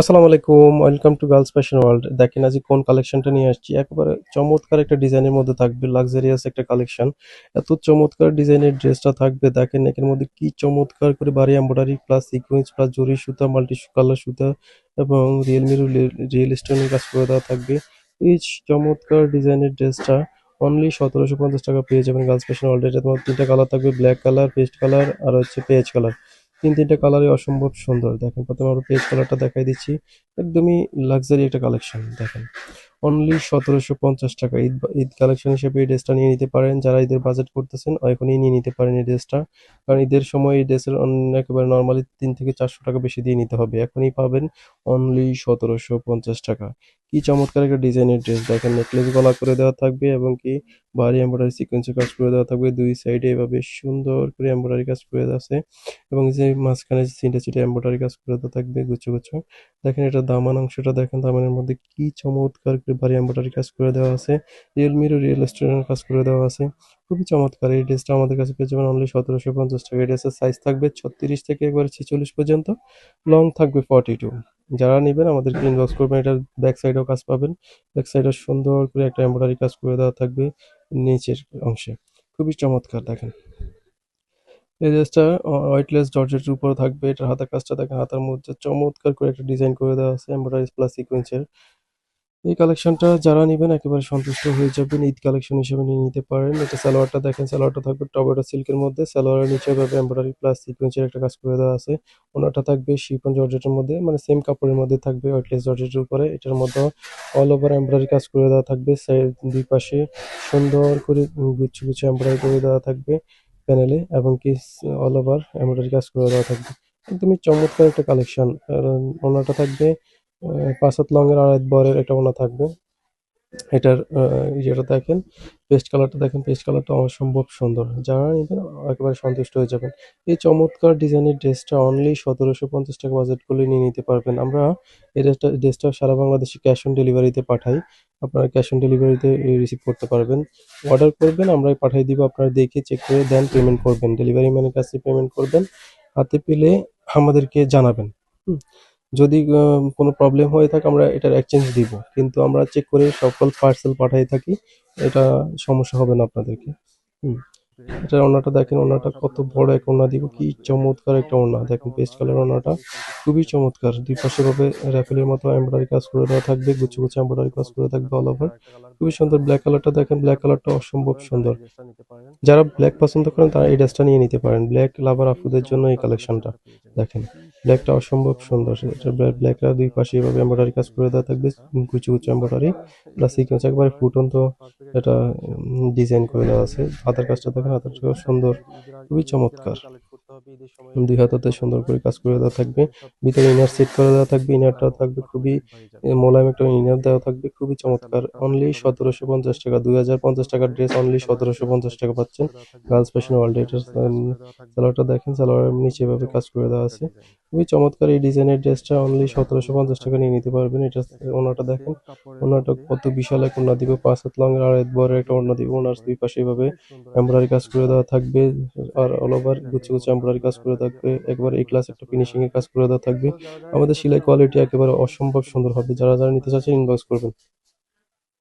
আসসালামু আলাইকুম welcome to girls fashion world দেখেন আজ কোন কালেকশনটা নিয়ে আসছি। একেবারে চমৎকার একটা ডিজাইনের মধ্যে থাকবে লাক্সারিয়াস একটা কালেকশন এত চমৎকার ডিজাইনের ড্রেসটা থাকবে, দেখেন এর মধ্যে কি চমৎকার করে বাড়ি এমব্রয়ডারি প্লাস সিকোয়েন্স প্লাস জরি সুতা মাল্টি কালার সুতা এবং রিয়েলমি রিয়েল স্টোনের কাজ করে দেওয়া থাকবে। এই চমৎকার ডিজাইনের ড্রেসটা অনলি সতেরোশো পঞ্চাশ টাকা পেয়ে যাবেন গার্লস ফ্যাশন ওয়ার্ল্ড এটা তোমার তিনটা কালার থাকবে ব্ল্যাক কালার পেস্ট কালার আর হচ্ছে পেঁয়াজ কালার তিন তিনটা কালারই অসম্ভব সুন্দর। দেখেন, প্রথমে আমরা পেজ কালারটা দেখাই দিচ্ছি। একদমই লাক্সারি একটা কালেকশন দেখেন। অনলি সতেরোশো পঞ্চাশ টাকা। ঈদ ঈদ কালেকশন হিসেবে এই ড্রেসটা নিয়ে নিতে পারেন। যারা ঈদের বাজেট করতেছেন, এখনই নিয়ে নিতে পারেন এই ড্রেসটা কারণ ঈদের সময় এই ড্রেসের একেবারে নর্মালি তিন থেকে চারশো টাকা বেশি দিয়ে নিতে হবে। এখনই পাবেন অনলি সতেরোশো পঞ্চাশ টাকা। কি চমৎকার একটা ডিজাইনের ড্রেস দেখেন নেকলেস গলা করে দেওয়া থাকবে এবং কি ভারী এমব্রয়ডারি সিকোয়েন্সের কাজ করে দেওয়া থাকবে। দুই সাইডে এভাবে সুন্দর করে এমব্রয়ডারি কাজ করে দেওয়া আছে এবং যে মাঝখানে সিনটা সিটে এমব্রয়ডারি কাজ করে দেওয়া থাকবে গুছো গুছো দেখেন এটা দামান অংশটা দেখেন, দামানের মধ্যে কি চমৎকার করে ভারী এমব্রয়ডারি কাজ করে দেওয়া আছে। রিয়েলমিরও রিয়েল স্টোনের কাজ করে দেওয়া আছে। খুবই চমৎকার এই ড্রেসটা আমাদের কাছে পেয়ে যাবেন। অনলি সতেরোশো পঞ্চাশ টাকা। এই ড্রেসের সাইজ থাকবে ছত্রিশ থেকে একবারে ছেচল্লিশ পর্যন্ত। লং থাকবে ফর্টি টু যারা নেবেন, আমাদেরকে ইনবক্স করবেন। এটার ব্যাক সাইডেও কাজ পাবেন। ব্যাক সাইডে সুন্দর করে একটা এম্ব্রয়ডারি কাজ করে দেওয়া থাকবে নিচের অংশে। খুবই চমৎকার, দেখেন। এই ড্রেসটা হোয়াইটলেস জর্জেটের উপর থাকবে। এটার হাতার কাজটা দেখেন, হাতার মধ্যে চমৎকার করে একটা ডিজাইন করে দেওয়া আছে এমব্রয়ডারি প্লাস সিকোয়েন্সের এই কালেকশনটা যারা নেবেন একেবারে সন্তুষ্ট হয়ে যাবেন। ঈদ কালেকশন হিসেবে নিয়ে নিতে পারেন। এটা সালোয়ারটা দেখেন, সালোয়ারটা থাকবে টবেটো সিল্কের মধ্যে। সালোয়ারের নিচে ভাবে এমব্রয়ডারি প্লাস সিকোয়েন্সের একটা কাজ করে দেওয়া আছে। ওনাটা থাকবে শিপন জর্জেটের মধ্যে মানে সেম কাপড়ের মধ্যে থাকবে হোয়াইটলেস জর্জেটের উপরে। এটার মধ্যে অল ওভার এমব্রয়ডারি কাজ করে দেওয়া থাকবে। দুই পাশে সুন্দর করে গুচ্ছ গুচ্ছ এমব্রয়ডারি করে দেওয়া থাকবে প্যানেলে এবং কি অল ওভার এমব্রয়ডারি কাজ করে দেওয়া থাকবে। একদমই চমৎকার একটা কালেকশন। ওনাটা থাকবে পাঁচ হাত লংয়ের আড়াই বরের একটা ওনা থাকবে। এটার ইয়েটা দেখেন, পেস্ট কালারটা দেখেন, পেস্ট কালারটা অসম্ভব সুন্দর। যারা নেবেন, একেবারে সন্তুষ্ট হয়ে যাবেন। এই চমৎকার ডিজাইনের ড্রেসটা অনলি সতেরোশো পঞ্চাশ টাকা বাজেট করলে নিয়ে নিতে পারবেন। আমরা এই ড্রেসটা ড্রেসটা সারা বাংলাদেশে ক্যাশ অন ডেলিভারিতে পাঠাই। আপনারা ক্যাশ অন ডেলিভারিতে রিসিভ করতে পারবেন। অর্ডার করবেন আমরাই পাঠিয়ে দিব, আপনারা দেখে চেক করে দেন পেমেন্ট করবেন। ডেলিভারি ম্যানের কাছে পেমেন্ট করবেন। হাতে পেলে আমাদেরকে জানাবেন। যদি কোনো প্রবলেম হয়ে থাকে, আমরা এটার এক্সচেঞ্জ দিব। কিন্তু আমরা চেক করে সকল পার্সেল পাঠিয়ে থাকি, এটা সমস্যা হবে না আপনাদেরকে। হুম। এটা ওনাটা দেখেন, ওনাটা কত বড় এক ওনা দিব কি চমৎকার একটা ওনা। দেখেন পেস্ট কালার ওনাটা খুবই চমৎকার। দুই পাশে ভাবে র্যাফেলের মতো এমব্রয়ডারি কাজ করে দেওয়া থাকবে, গুছো গুছো এমব্রয়ডারি কাজ করে থাকবে অল ওভার খুবই সুন্দর ব্ল্যাক কালারটা দেখেন ব্ল্যাক কালারটা অসম্ভব সুন্দর। যারা ব্ল্যাক পছন্দ করেন, তারা এই ড্রেসটা নিয়ে নিতে পারেন। ব্ল্যাক লাভার আফুদের জন্য এই কালেকশনটা দেখেন। ব্ল্যাকটা অসম্ভব সুন্দর। ব্ল্যাকটা দুই পাশে এভাবে এমব্রয়ডারি কাজ করে দেওয়া থাকবে কুচু কুচু এমব্রয়ডারি প্লাস সিকোয়েন্স একবারে ফুটন্ত এটা ডিজাইন করে দেওয়া আছে। হাতের কাজটা দেখেন, হাতের সুন্দর, খুবই চমৎকার। দুই হাতাতে সুন্দর করে কাজ করে দেওয়া থাকবে। ভিতরে ইনার সেট করে দেওয়া থাকবে ইনারটা থাকবে খুবই মোলায়েম একটা ইনার দেওয়া থাকবে, খুবই চমৎকার। অনলি সতেরোশো পঞ্চাশ টাকা, দুই হাজার পঞ্চাশ টাকার ড্রেস অনলি সতেরোশো পঞ্চাশ টাকা পাচ্ছেন। গার্লস ফ্যাশন ওয়ার্ল্ড এটার সালোয়ারটা দেখেন, সালোয়ারের নিচে এভাবে কাজ করে দেওয়া আছে। খুবই চমৎকার এই ডিজাইনের ড্রেসটা অনলি সতেরোশো পঞ্চাশ টাকা নিয়ে নিতে পারবেন। এটা ওনাটা দেখেন ওনাটা কত বিশাল এক ওনা দিবে পাঁচ হাত লং আর এক বড় একটা ওনা দিবে ওনার দুই পাশে এভাবে এমব্রয়ডারি কাজ করে দেওয়া থাকবে আর অল ওভার গুছে গুছে এমব্রয়ডারি কাজ করে থাকবে একবার এই ক্লাস একটা ফিনিশিং এর কাজ করে দেওয়া থাকবে। আমাদের সেলাই কোয়ালিটি একেবারে অসম্ভব সুন্দর হবে। যারা যারা নিতে চাচ্ছেন ইনবক্স করবেন।